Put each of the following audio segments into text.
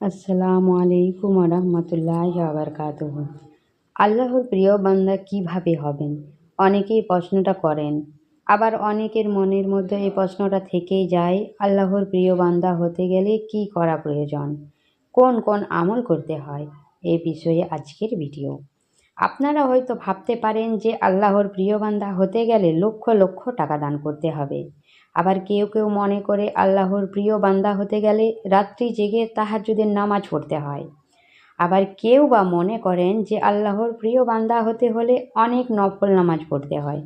আসসালামু আলাইকুম রহমতুল্লাহ আবরকাতুহ আল্লাহর প্রিয় বান্দা কীভাবে হবেন? অনেকেই প্রশ্নটা করেন। আবার অনেকের মনের মধ্যে এই প্রশ্নটা থেকেই যায়, আল্লাহর প্রিয় বান্দা হতে গেলে কি করা প্রয়োজন? কোন কোন আমল করতে হয়? এই বিষয়ে আজকের ভিডিও। আপনারা হয়তো ভাবতে পারেন যে আল্লাহর প্রিয় বান্দা হতে গেলে লক্ষ লক্ষ টাকা দান করতে হবে। আবার কেউ কেউ মনে করে আল্লাহর প্রিয় বান্দা হতে গেলে রাত্রি জেগে তাহাজ্জুদের নামাজ পড়তে হয়। আবার কেউ বা মনে করেন যে আল্লাহর প্রিয় বান্দা হতে হলে অনেক নফল নামাজ পড়তে হয়।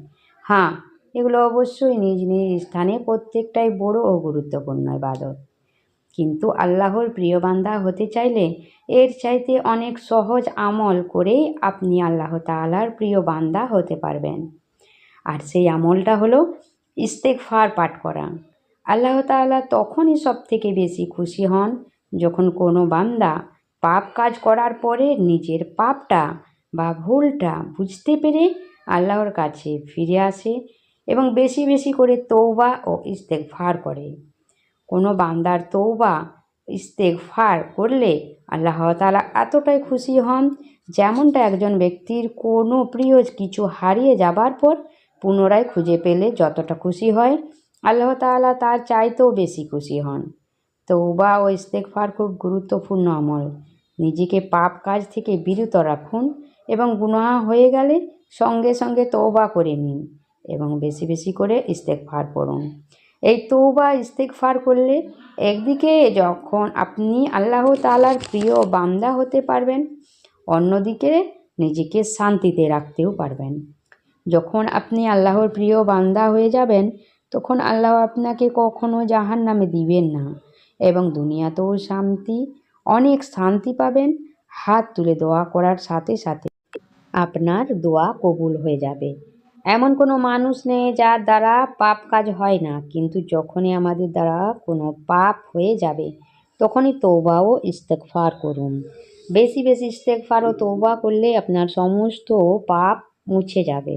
হ্যাঁ এগুলো অবশ্যই নিজ নিজ স্থানে প্রত্যেকটাই বড় ও গুরুত্বপূর্ণ ইবাদত। কিন্তু আল্লাহর প্রিয় বান্দা হতে চাইলে এর চাইতে অনেক সহজ আমল করেই আপনি আল্লাহ তাআলার প্রিয় বান্দা হতে পারবেন। আর সেই আমলটা হলো ইস্তেকফার পাঠ করা। আল্লাহ তাআলা তখনই সব থেকে বেশি খুশি হন যখন কোনো বান্দা পাপ কাজ করার পরে নিজের পাপটা বা ভুলটা বুঝতে পেরে আল্লাহর কাছে ফিরে আসে এবং বেশি বেশি করে তৌবা ও ইস্তেকফার করে। কোনো বান্দার তৌবা ইস্তেকফার করলে আল্লাহ তালা এতটাই খুশি হন যেমনটা একজন ব্যক্তির কোনো প্রিয় কিছু হারিয়ে যাবার পর পুনরায় খুঁজে পেলে যতটা খুশি হয়, আল্লাহ তাআলা তার চাইতেও বেশি খুশি হন। তৌবা ও ইস্তেকফার খুব গুরুত্বপূর্ণ আমল। নিজেকে পাপ কাজ থেকে বিরত রাখুন এবং গুনাহ হয়ে গেলে সঙ্গে সঙ্গে তৌবা করে নিন এবং বেশি বেশি করে ইস্তেকফার পড়ুন। এই তৌবা ইস্তেকফার করলে একদিকে যখন আপনি আল্লাহ তাআলার প্রিয় বান্দা হতে পারবেন, অন্যদিকে নিজেকে শান্তিতে রাখতেও পারবেন। যখন আপনি আল্লাহর প্রিয় বান্দা হয়ে যাবেন, তখন আল্লাহ আপনাকে কখনো জাহান নামে দিবেন না এবং দুনিয়াতেও শান্তি, অনেক শান্তি পাবেন। হাত তুলে দোয়া করার সাথে সাথে আপনার দোয়া কবুল হয়ে যাবে। এমন কোনো মানুষ নেই যার দ্বারা পাপ কাজ হয় না, কিন্তু যখনই আমাদের দ্বারা কোনো পাপ হয়ে যাবে, তখনই তৌবা ও ইস্তেকফার করুন। বেশি বেশি ইস্তেকফার ও তৌবা করলে আপনার সমস্ত পাপ মুছে যাবে।